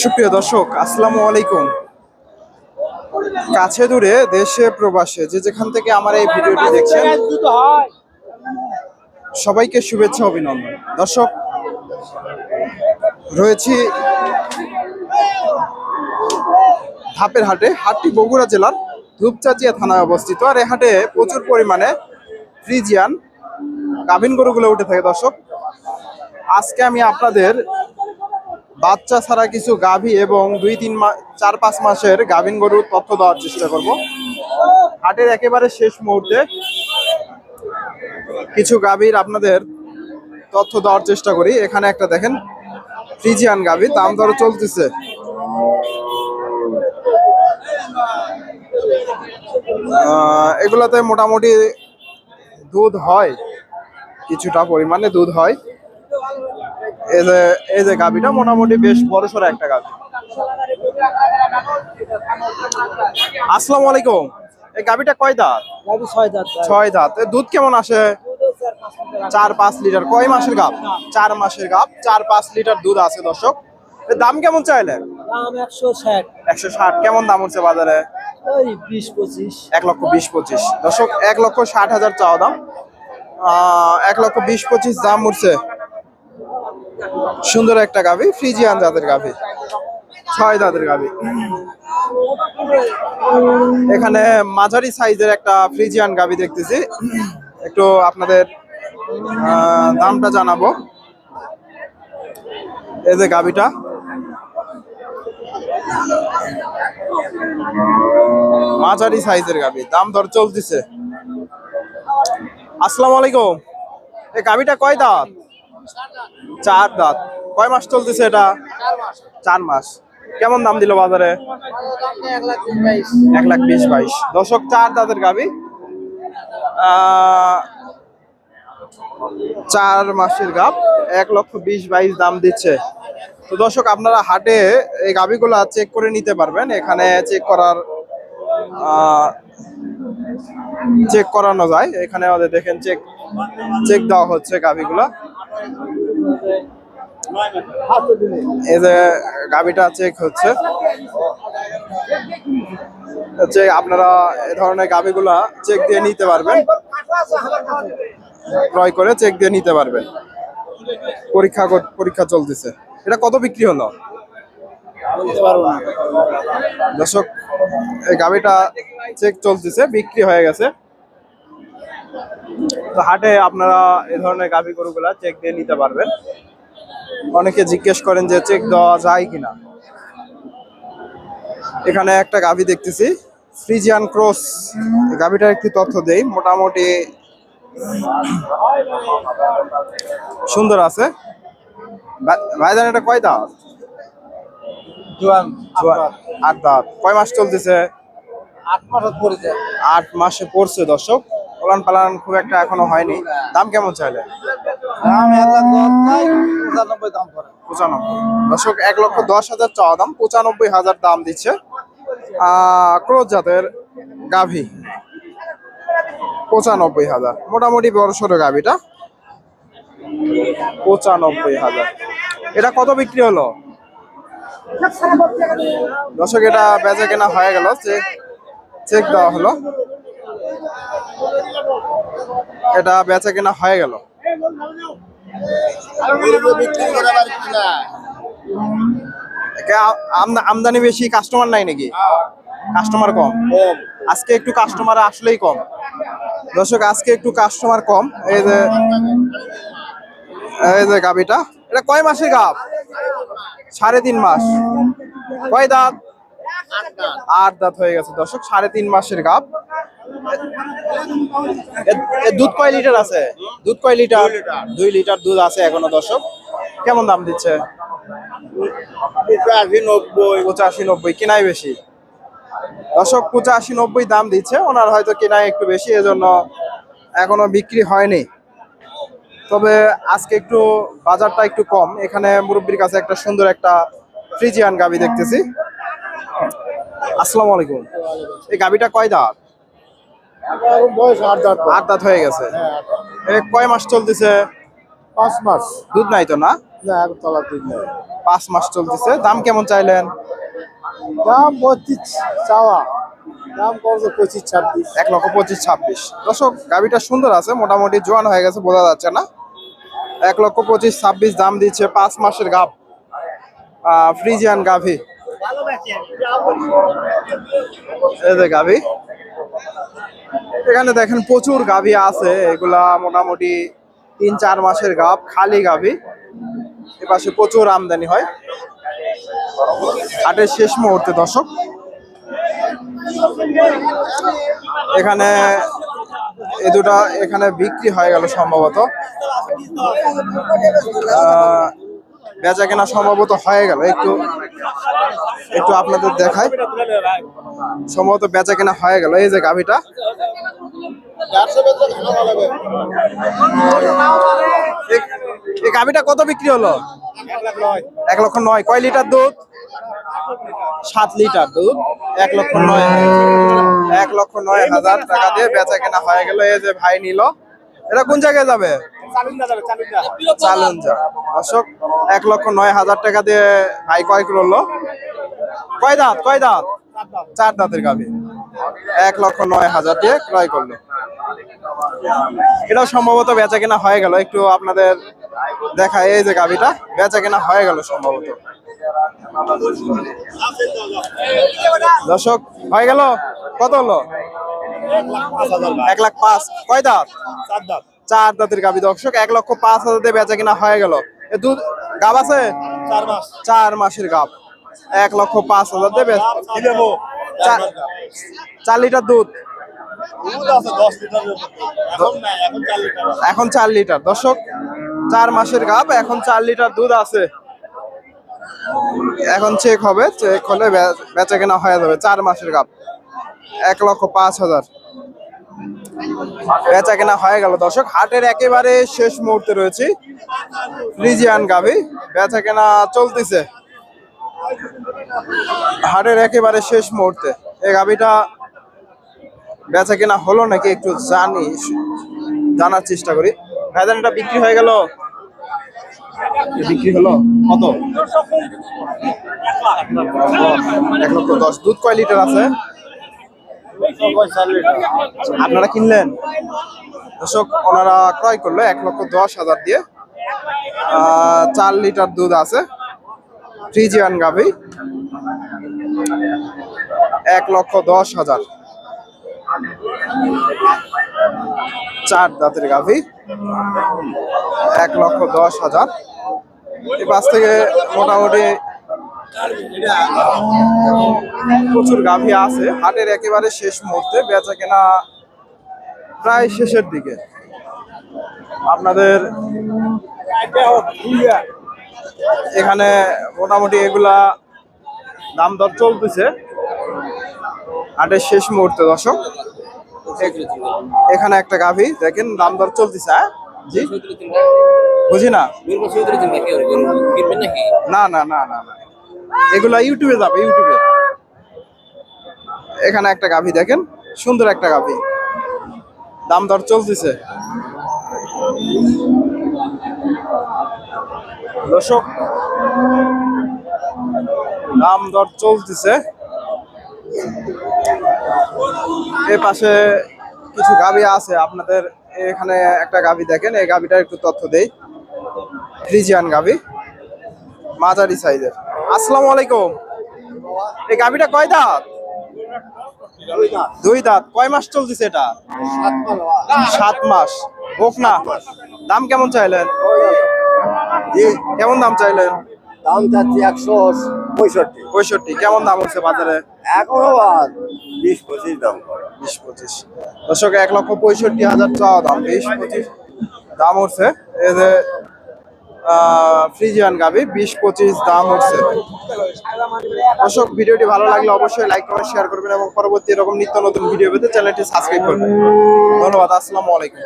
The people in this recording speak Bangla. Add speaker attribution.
Speaker 1: সুপ্রিয় দর্শক, আসসালামু আলাইকুম। কাছে দূরে দেশে প্রবাসে যে যেখান থেকে আমার এই ভিডিওটি দেখছেন, সবাইকে শুভেচ্ছা, অভিনন্দন। দর্শক, রয়েছি ধাপের হাটে, হাটটি বগুড়া জেলার ধূপচাচিয়া থানায় অবস্থিত। আর এ হাটে প্রচুর পরিমাণে ফ্রিজিয়ান গাভিন গরুগুলো উঠে থাকে, দর্শক। আজকে আমি আপনাদের বাচ্চা ছাড়া কিছু গাভী এবং দুই, তিন মাস চার, পাঁচ মাসের গাভিন গরুর তথ্য দেওয়ার চেষ্টা করব। হাটের একেবারে শেষ মুহূর্তে কিছু গাভীর আপনাদের তথ্য দেওয়ার চেষ্টা করি। এখানে একটা দেখেন, ফ্রিজিয়ান গাভী, দাম দর চলতেছে। এগুলাতে মোটামুটি দুধ হয় কিছুটা পরিমাণে দুধ হয়। এই যে এই যে গাভিটা মোটামুটি বেশ বড় সড়ো একটা গাভি। আসসালামু আলাইকুম। এই গাভিটা কয় দাঁত?
Speaker 2: ছয় দাঁত
Speaker 1: দুধ কেমন আসে? চার পাঁচ লিটার। কয় মাসের গাপ চার মাসের গাপ চার পাঁচ লিটার দুধ আছে দর্শক। এর দাম কেমন চাইলে?
Speaker 2: দাম একশো ষাট।
Speaker 1: কেমন দাম উঠছে বাজারে? এক লক্ষ বিশ পঁচিশ। দর্শক এক লক্ষ ষাট হাজার চাওয়া দাম। এক লক্ষ বিশ পঁচিশ দাম উঠছে। সুন্দর একটা গাভি, ফ্রিজিয়ান জাতের গাভি। ছয় দাঁতের গাভি। এখানে মাঝারি সাইজের একটা ফ্রিজিয়ান গাভি দেখতেছি। একটু আপনাদের দামটা জানাব। এই যে গাভিটা। মাঝারি সাইজের গাভি, দাম দর চলতেছে। আসসালামু আলাইকুম। এই গাভিটা কয় দাঁত? চার দাঁত। কয় মাস চলতেছে এটা? চার মাস। কেমন দাম দিল বাজারে? এক লাখ বিশ বাইশ। দশক চার দাঁতের গাভি। চার মাসের গাব এক লক্ষ বিশ বাইশ দাম দিচ্ছে। তো দর্শক, আপনারা হাটে এই গাভিগুলা চেক করে নিতে পারবেন। এখানে চেক করার চেক করানো যায়। এখানে আমাদের দেখেন চেক চেক দেওয়া হচ্ছে গাভিগুলা। এই যে গাভিটা চেক হচ্ছে। হচ্ছে আপনারা এ ধরনের গাভিগুলা চেক দিয়ে নিতে পারবেন। ক্রয় করে চেক দিয়ে নিতে পারবেন। পরীক্ষা পরীক্ষা চলতেছে। এটা কত বিক্রি হলো? দর্শক এই গাভিটা চেক চলতেছে, বিক্রি হয়ে গেছে। তো হাটে আপনারা এই ধরনের গাভি গরুগুলা চেক দিয়ে নিতে পারবেন। অনেকে জিজ্ঞেস করেন যে চেক দেওয়া যায় কিনা। এখানে একটা গাভি দেখতেছি ফ্রিজিয়ান ক্রস গাভিটার একটি তথ্য দেই, মোটামুটি সুন্দর আছে। ভাই- ভাইজান, এটা কয় দাঁত?
Speaker 2: জোয়ান
Speaker 1: জোয়া- আট দাঁত। কয় মাস চলতেছে?
Speaker 2: আট মাস যায়
Speaker 1: আট মাসে পড়ছে দর্শক। পালান পালান খুব একটা এখনও হয়নি। দাম কেমন চাইলে?
Speaker 2: পঁচানব্বই
Speaker 1: দর্শক এক লক্ষ দশ হাজার চাওয়া দাম। পঁচানব্বই হাজার দাম দিচ্ছে ক্রোজ জাতের গাভী। পঁচানব্বই হাজার। মোটামুটি বড় সড়ো গাভীটা। পঁচানব্বই হাজার। এটা কত বিক্রি হলো? দর্শক, এটা বেচা কেনা হয়ে গেল। চেক চেক দেওয়া হলো। এটা বেচা কেনা হয়ে গেল। আমদানি বেশি কাস্টমার নাই নাকি? কাস্টমার কম। আজকে একটু কাস্টমার আসলেই কম। দর্শক, আজকে একটু কাস্টমার কম। এই যে এই যে গাবিটা, এটা কয় মাসের গাব? সাড়ে তিন মাস। কয় দাঁত? আট দাঁত হয়ে গেছে দর্শক সাড়ে তিন মাসের এ দুধ কয় লিটার আছে? দুধ কয় লিটার? দুই লিটার। দুধ আছে এখনও দর্শক। কেমন দাম দিচ্ছে? পঁচাশি নব্বই কেনাই বেশি। দর্শক পঁচাশি নব্বই দাম দিচ্ছে। ওনার হয়তো কেনাই একটু বেশি এজন্য এখনও বিক্রি হয়নি। তবে আজকে একটু বাজারটা একটু কম। এখানে মুরব্বীর কাছে একটা সুন্দর একটা ফ্রিজিয়ান গাবি দেখতেছি। আসসালামু আলাইকুম। এই গাবিটা কয় দাঁত?
Speaker 2: বয়স আট দাঁত।
Speaker 1: আট দাঁত হয়ে গেছে। কয় মাস চলতেছে?
Speaker 2: পাঁচ মাস।
Speaker 1: দুধ নাই তো না?
Speaker 2: তলা দুধ নেই।
Speaker 1: পাঁচ মাস চলতেছে। দাম কেমন চাইলেন?
Speaker 2: দাম বত্রিশ চাওয়া। দাম করছে পঁচিশ ছাব্বিশ।
Speaker 1: এক লক্ষ পঁচিশ ছাব্বিশ। দর্শক গাভিটা সুন্দর আছে মোটামুটি জোয়ান হয়ে গেছে বোঝা যাচ্ছে না। এক লক্ষ পঁচিশ, ছাব্বিশ দাম দিচ্ছে পাঁচ মাসের গাভ। ফ্রিজিয়ান গাভি। গাভি। এখানে দেখেন প্রচুর গাভি আছে, এগুলা মোটামুটি তিন চার মাসের গাভ, খালি গাভি। এপাশে প্রচুর আমদানি হয়। হাটের শেষ মুহূর্তে দর্শক। এখানে এ দুটা এখানে বিক্রি হয়ে গেল সম্ভবত। বেচা কেনা সম্ভবত হয়ে গেল। একটু একটু আপনাদের দেখায় সম্ভবত বেচা কেনা হয়ে গেল। এই যে গাভিটা। এই গাভিটা কত বিক্রি হলো? এক লক্ষ নয়। কয় লিটার দুধ? সাত লিটার দুধ। এক লক্ষ নয় এক লক্ষ নয় হাজার টাকা দিয়ে বেচা কেনা হয়ে গেল। এই যে ভাই নিল এটা কোন জায়গায় যাবে? চালুন যা দর্শক এক লক্ষ নয় হাজার টাকা দিয়ে ভাই কয় করল কয় দাঁত কয় দাঁত? চার দাঁতের গাভি। এক লক্ষ নয় হাজার দিয়ে ক্রয় করল। এটাও সম্ভবত বেচা কেনা হয়ে গেল। একটু আপনাদের দেখা এই যে গাভিটা। বেচা কেনা হয়ে গেল সম্ভবত। দর্শক হয়ে গেল? কত হলো? এক লাখ পাঁচ। কয় দাঁত? চার দাঁতের গাভি। দর্শক এক লক্ষ পাঁচ হাজার দিয়ে বেচা কিনা হয়ে গেল। দুধ গাব আছে?
Speaker 2: চার মাস।
Speaker 1: চার মাসের গাব এক লক্ষ পাঁচ হাজার দেবে চার লিটার দুধ?
Speaker 2: এখন চার লিটার
Speaker 1: দর্শক চার মাসের গাব এখন চার লিটার দুধ আছে। এখন চেক হবে চেক হলে বেচা কেনা হয়ে যাবে, চার মাসের গাব এক লক্ষ পাঁচ হাজার। বেচা কেনা হয়ে গেল। দর্শক, হাটের একেবারে শেষ মুহূর্তে রয়েছে। ফ্রিজিয়ান গাভি, বেচা কেনা চলতেছে। হাটের একেবারে শেষ মুহূর্তে। এই গাভিটা বেচা কেনা হলো নাকি একটু জানি, জানার চেষ্টা করি। ভাইজান, এটা বিক্রি হয়ে গেল? বিক্রি হলো কত? এক লক্ষ দশ। দুধ কয় লিটার আছে? আপনারা কিনলেন? দর্শক, ওনারা ক্রয় করল এক লক্ষ দশ হাজার দিয়ে। চার লিটার দুধ আছে। ফ্রিজিয়ান গাভি। এক লক্ষ দশ হাজার। চার দাঁতের গাভি। এক লক্ষ দশ হাজার। এই পাশ থেকে মোটামুটি প্রচুর গাভী আছে। হাটের একেবারে শেষ মুহূর্তে বেচা কেনা প্রায় শেষের দিকে। আপনাদের এখানে মোটামুটি এগুলা দাম দর চলতেছে। হাটের শেষ মুহূর্তে দর্শক। এখানে একটা গাভী, দেখেন দাম দর চলতেছে হ্যাঁ? জি? বুঝি না। না না না না না। এগুলা ইউটিউবে যাবে ইউটিউবে। এখানে একটা গাভী দেখেন সুন্দর একটা গাভী। দাম দর চলতেছে। দর্শক দাম দর চলতেছে। এ পাশে কিছু গাভী আছে আপনাদের এখানে একটা গাভী দেখেন এই গাভীটার একটু তথ্য দেই। ফ্রিজিয়ান গাভী মাঝারি সাইজের। আসসালামু আলাইকুম। এই গাভীটা কয় দাঁত? দুই দাঁত। কয় মাস চলতেছে এটা? সাত মাস। হোক না। দাম কেমন চাইলেন? কেমন দাম চাইলেন?
Speaker 2: দাম চাচ্ছি একশো। পঁয়ষট্টি।
Speaker 1: পঁয়ষট্টি কেমন দাম হচ্ছে বাজারে?
Speaker 2: এখনও বিশ পঁচিশ দাম।
Speaker 1: বিশ পঁচিশ। দর্শক এক লক্ষ পঁয়ষট্টি হাজার চাওয়া দাম বিশ পঁচিশ। দাম উঠছে এই যে ফ্রিজিয়ান গাবি বিশ পঁচিশ দাম উঠছে দর্শক ভিডিওটি ভালো লাগলে অবশ্যই লাইক কমেন্ট শেয়ার করবেন এবং পরবর্তী এরকম নিত্য নতুন ভিডিও পেতে চ্যানেলটি সাবস্ক্রাইব করবেন। ধন্যবাদ আসসালামু আলাইকুম।